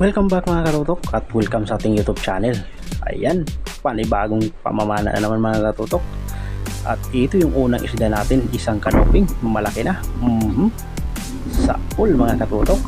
Welcome back mga katutok at welcome sa ating YouTube channel. Ayan, panibagong pamamana na naman mga katutok. At ito yung unang isda natin, isang kanoping, malaki na. Mhm. Sa pool mga katutok.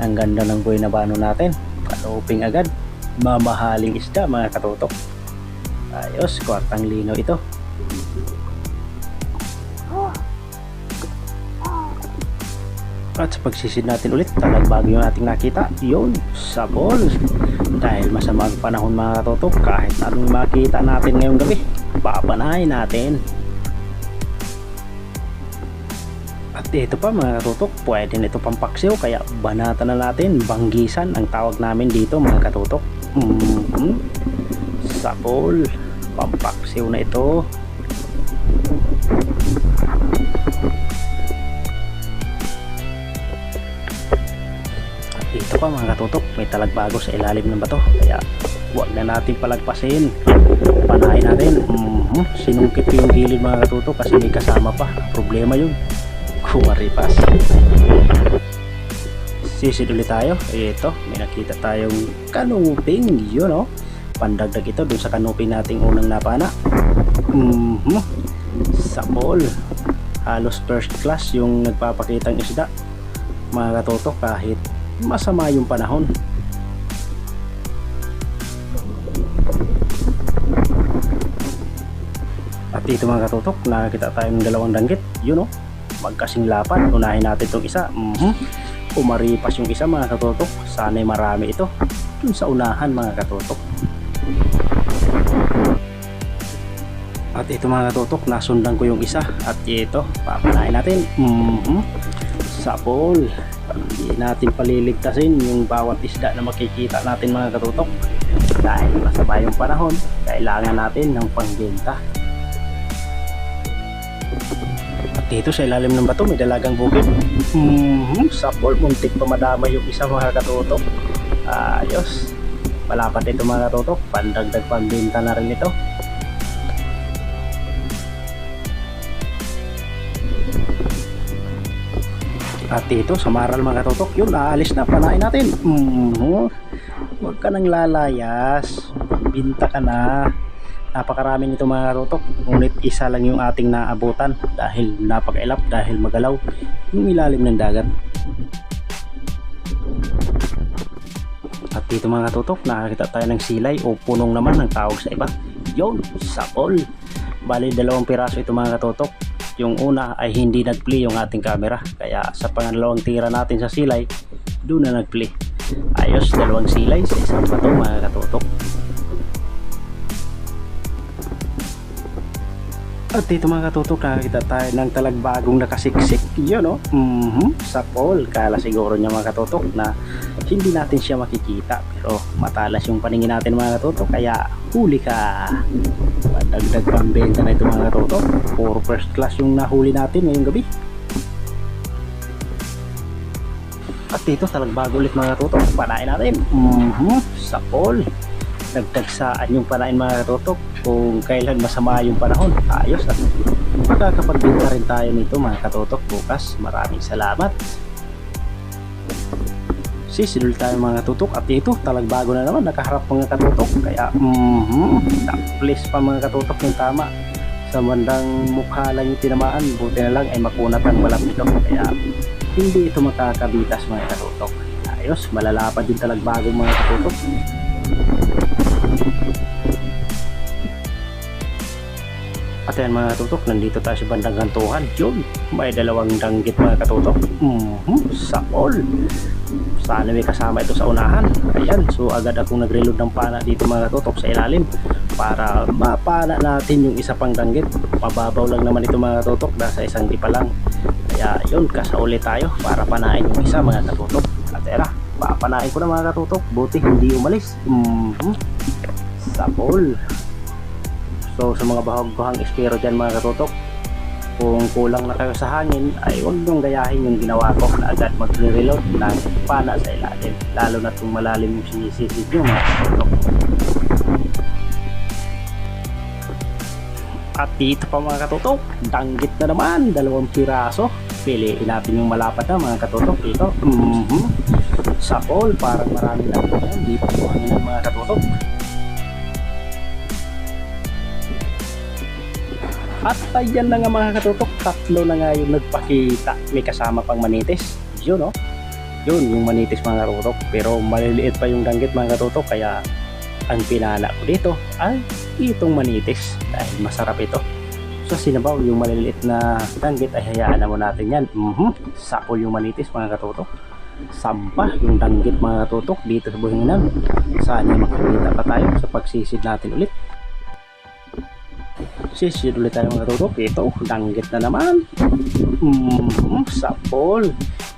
Ang ganda ng buhay na bano natin. Kanoping agad. Mamahaling isda mga katutok. Ayos, kwartang linaw ito. At sa pagsisid natin ulit, talag bago yung ating nakita, yun, sabon. Dahil masama ang panahon mga katotok, kahit anong makita natin ngayong gabi, papanahin natin. At ito pa mga katutok, pwede nito pampaksiw, kaya banata na natin, banggisan ang tawag namin dito mga katutok. Mm-hmm. Sabol, pampaksiw na ito. At dito pa mga katutok, may talagbago sa ilalim ng bato. Kaya huwag na natin palagpasin. Panahin natin. Mhm, Sinungkit ko yung gilid mga katutok kasi may kasama pa. Problema yun. Kumaripas. Sisid ulit tayo. Ito, may nakita tayong kanuping. Yun oh. Pandagdag ito dun sa kanuping nating unang napana. Mhm. Sapol. Halos first class yung nagpapakitang isda. Mga katutok kahit masama yung panahon. At dito mga katutok, nakakita tayo ng dalawang danggit. Yun o, magkasing lapat. Unahin natin itong isa. Mhm. Umaripas yung isa mga katutok. Sana'y marami ito. Dun sa unahan mga katutok. At ito mga katutok, nasundan ko yung isa. At ito, papanahin natin. Mhm. Sapol hindi natin paliligtasin yung bawat isda na makikita natin mga katutok. Dahil masaba yung panahon kailangan natin ng pangbenta at dito sa ilalim ng bato may dalagang bukid. Mm-hmm, sapol muntik pa madama yung isa mga katutok. Ayos. Malapat ito mga katutok. Pandagdag pambenta na rin ito At dito sa maral mga katotok, yun, naalis na, panain natin. Mm, huwag ka nang lalayas. Binta ka na. Napakarami nito mga katotok. Ngunit isa lang yung ating naabutan dahil napakailap, dahil magalaw yung ilalim ng dagat. At dito mga katotok, nakakita tayo ng silay o punong naman ng tawag sa iba. Yun, sapol. Bali, dalawang piraso ito mga katotok yung una ay hindi nag-play yung ating camera. Kaya sa pangalawang tira natin sa silay doon na nag-play. Ayos dalawang silay sa isang bato mga katutok at dito mga katutok nakakita tayo ng talagbagong nakasiksik. Yun o mm-hmm. sa pole kala siguro niya mga katutok na hindi natin siya makikita. Pero matalas yung paningin natin mga katutok kaya huli ka. Dagdag pambenta na ito mga katutok. Puro first class yung nahuli natin ngayong gabi. At dito talagbago ulit mga katutok. Panain natin. Mm-hmm. sa pole nagtagsaan yung panain mga katutok. Kung kailan masama yung panahon ayos. At makakapagbenta rin tayo nito mga katutok. Bukas maraming salamat. Sisidol tayo mga katutok. At ito talagbago na naman nakaharap mga katutok. Kaya mm please pa mga katutok yung tama. Sa bandang mukha lang yung tinamaan buti na lang ay makunat ang walang ito kaya hindi ito makakabitas mga katutok. Ayos malalapad yung talagbago mga katutok At yan mga katutok, nandito tayo sa bandang kantuhan. Yun, may dalawang danggit mga katutok. Mm-hmm, sa all. Sana may kasama ito sa unahan. Ayan, so agad akong nag-reload ng pana dito mga katutok sa ilalim para mapana natin yung isa pang danggit. Mababaw lang naman ito mga katutok, nasa isang di pa lang. Kaya yun, kasauli tayo para panain yung isa mga katutok. At era, papanain ko na mga katutok. Buti hindi umalis. Mm-hmm. Sa all. So sa mga bahag-bahang espero dyan mga katutok, kung kulang na kayo sa hangin ay huwag niyong gayahin yung ginawa ko na agad mag-reload ng pana sa ilalim. Lalo na kung malalim yung sinisisid nyo mga katutok. At dito pa mga katutok, danggit na naman, dalawang piraso. Piliin natin yung malapat na mga katutok dito. Mm-hmm. sa all parang marami lang po yan di pa po hangin ng mga katutok at ayan na nga mga katutok tatlo na nga yung nagpakita. May kasama pang manitis. Yun no yun yung manitis mga katutok. Pero maliliit pa yung danggit mga katutok kaya ang pinala ko dito ay itong manitis. Dahil masarap ito. Sa sinabaw yung maliliit na danggit ay hayaan na mo natin yan. Mhm sakol yung manitis mga katutok. Sampah yung danggit mga katutok dito sa buhinginan sana makakita pa tayo? Sa pagsisid natin ulit sisid ulit tayo mga katutok ito danggit na naman. Mm, sapol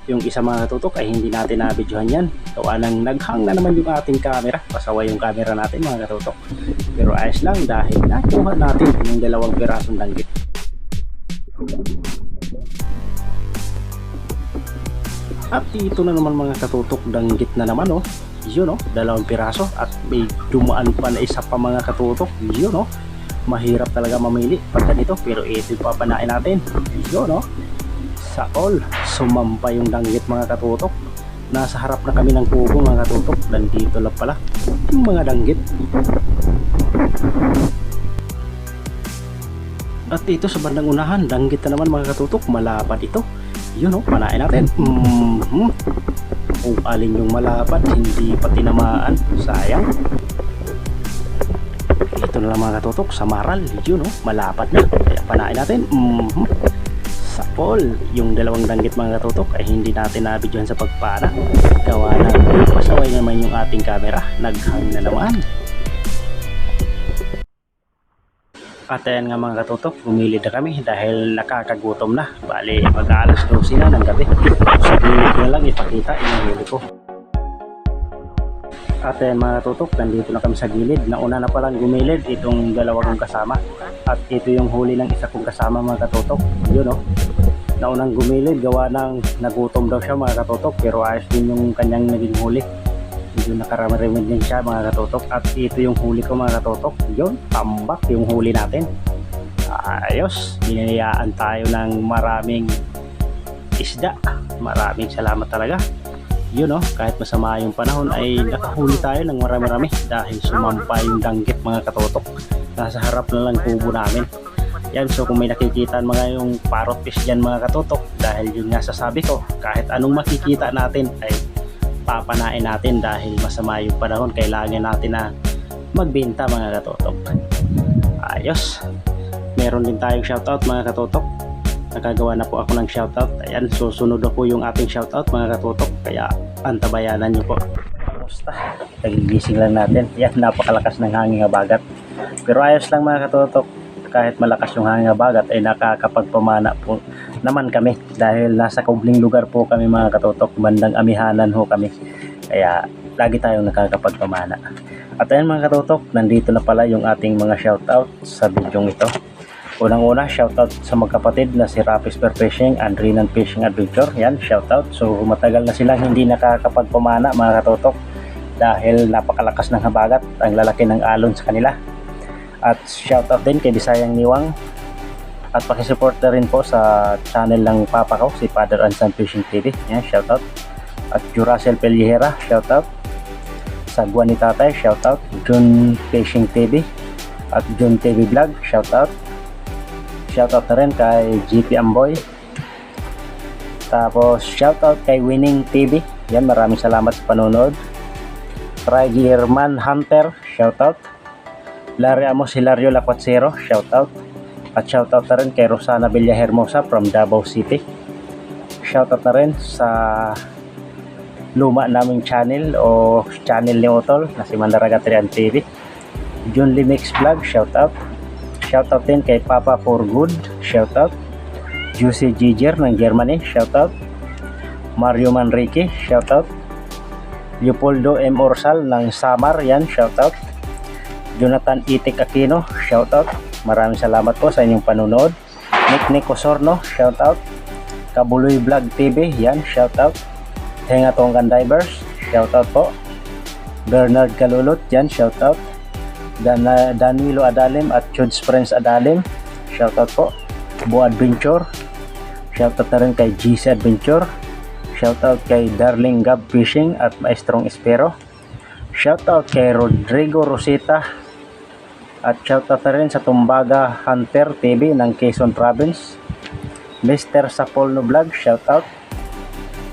yung isa mga katutok ay hindi natin nabidyohan yan. Gawa nang naghang na naman yung ating camera. Pasaway yung camera natin mga katutok pero ayos lang dahil nakuha natin yung dalawang pirasong danggit. At ito na naman mga katutok danggit na naman oh. Yun oh. Dalawang piraso at may dumaan pa na isa pa mga katutok. Yun oh mahirap talaga mamili pag ganito pero ito yung papanain natin. Yun no? Sa all sumampa yung danggit mga katutok. Nasa harap na kami ng kubo mga katutok. Nandito lang pala yung mga danggit at ito sa bandang unahan danggit na naman mga katutok. Malapad ito. Yun no? Panain natin. Mm-hmm. kung alin yung malapad hindi pa tinamaan. Sayang ito na lang mga katutok sa maral yun no malapad na. Kaya panain natin mm-hmm. sa pol yung dalawang danggit mga katutok ay hindi natin nabidyohan sa pagpana gawa na. Pasaway naman yung ating camera. Naghang na naman. At ayan nga mga katutok bumili na kami dahil nakakagutom na. Bali mag alas 12 na ng gabi. Sa na lang ipakita yung huli ko at ayan mga tutok, nandito na kami sa gilid. Nauna na palang gumilid itong dalawa kong kasama. At ito yung huli ng isa kong kasama mga katutok. Yun oh. Naunang gumilid, gawa ng nagutom daw siya mga katutok. Pero ayos din yung kanyang naging huli. Medyo nakaramirimid din siya mga katutok. At ito yung huli ko mga katutok. Yun, tambak yung huli natin. Ayos, binayaan tayo ng maraming isda. Maraming salamat talaga yun no, kahit masama yung panahon ay nakahuli tayo ng marami-rami dahil sumampa yung danggit mga katotok. Nasa harap na lang kubo namin. Yan so kung may nakikita mga yung parrot fish dyan mga katotok dahil yun nga sasabi ko kahit anong makikita natin ay papanain natin dahil masama yung panahon. Kailangan natin na magbenta mga katotok. Ayos. Meron din tayong shoutout mga katotok nakagawa na po ako ng shoutout. Ayan susunod na po yung ating shoutout mga katutok. Kaya antabayanan nyo po. Kamusta? Nagigising lang natin. Yan napakalakas ng hangin bagat pero ayos lang mga katutok. Kahit malakas yung hangin bagat ay nakakapagpamana po naman kami. Dahil nasa kubling lugar po kami mga katutok. Bandang amihanan ho kami. Kaya lagi tayong nakakapagpamana at ayan mga katutok nandito na pala yung ating mga shoutout sa bidyong ito Unang-una, shoutout sa magkapatid na si Rapis Per Fishing and Rinan Fishing Adventure. Yan, shoutout. So, matagal na silang hindi nakakapagpamana mga katotok dahil napakalakas ng habagat ang lalaki ng alon sa kanila. At shoutout din kay Bisayang Niwang at pakisupport na rin po sa channel ng papa ko, si Father and Fishing TV. Yan, shoutout. At Jurasel Pelyera, shoutout. Sa Guan ni Tatay, shoutout. Jun Fishing TV at Jun TV Vlog, shoutout shoutout na rin kay GP Amboy. Tapos shoutout kay Winning TV yan maraming salamat sa panonood. Triggerman Hunter shoutout. Larry Amos Hilario Lacuatsero shoutout. At shoutout na rin kay Rosana Villa Hermosa from Davao City. Shoutout na rin sa luma naming channel o channel ni Otol na si Mandaraga Trian TV Jun Limix Vlog shoutout Shoutout din kay Papa for Good. Shoutout. Juicy Giger ng Germany. Shoutout. Mario Manrique. Shoutout. Leopoldo M. Orsal ng Samar. Yan. Shoutout. Jonathan Itik Aquino. Shoutout. Maraming salamat po sa inyong panunood. Nick Nick Osorno. Shoutout. Kabuloy Vlog TV. Yan. Shoutout. Henga Tongan Divers. Shoutout po. Bernard Kalulot. Yan. Shoutout. Dan Danilo Adalim at Chuds Friends Adalim. Shoutout po. Bo Adventure. Shoutout na rin kay GC Adventure. Shoutout kay Darling Gab Fishing at Maestrong Espero. Shoutout kay Rodrigo Rosita. At shoutout na rin sa Tumbaga Hunter TV ng Quezon Province. Mr. Sapolno Vlog, shoutout.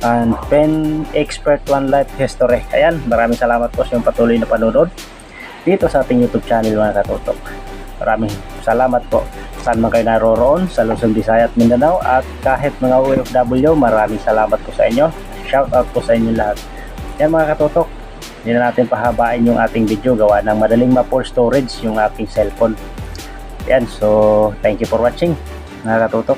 And Pen Expert One Life History. Ayan, maraming salamat po sa inyong patuloy na panonood dito sa ating YouTube channel mga katutok. Maraming salamat po. Saan man kayo naroroon sa Luzon, Visayas Mindanao at kahit mga OFW, maraming salamat po sa inyo. Shout out po sa inyo lahat. Yan mga katutok, hindi na natin pahabain yung ating video gawa ng madaling ma-full storage yung aking cellphone. Yan, so thank you for watching mga katutok.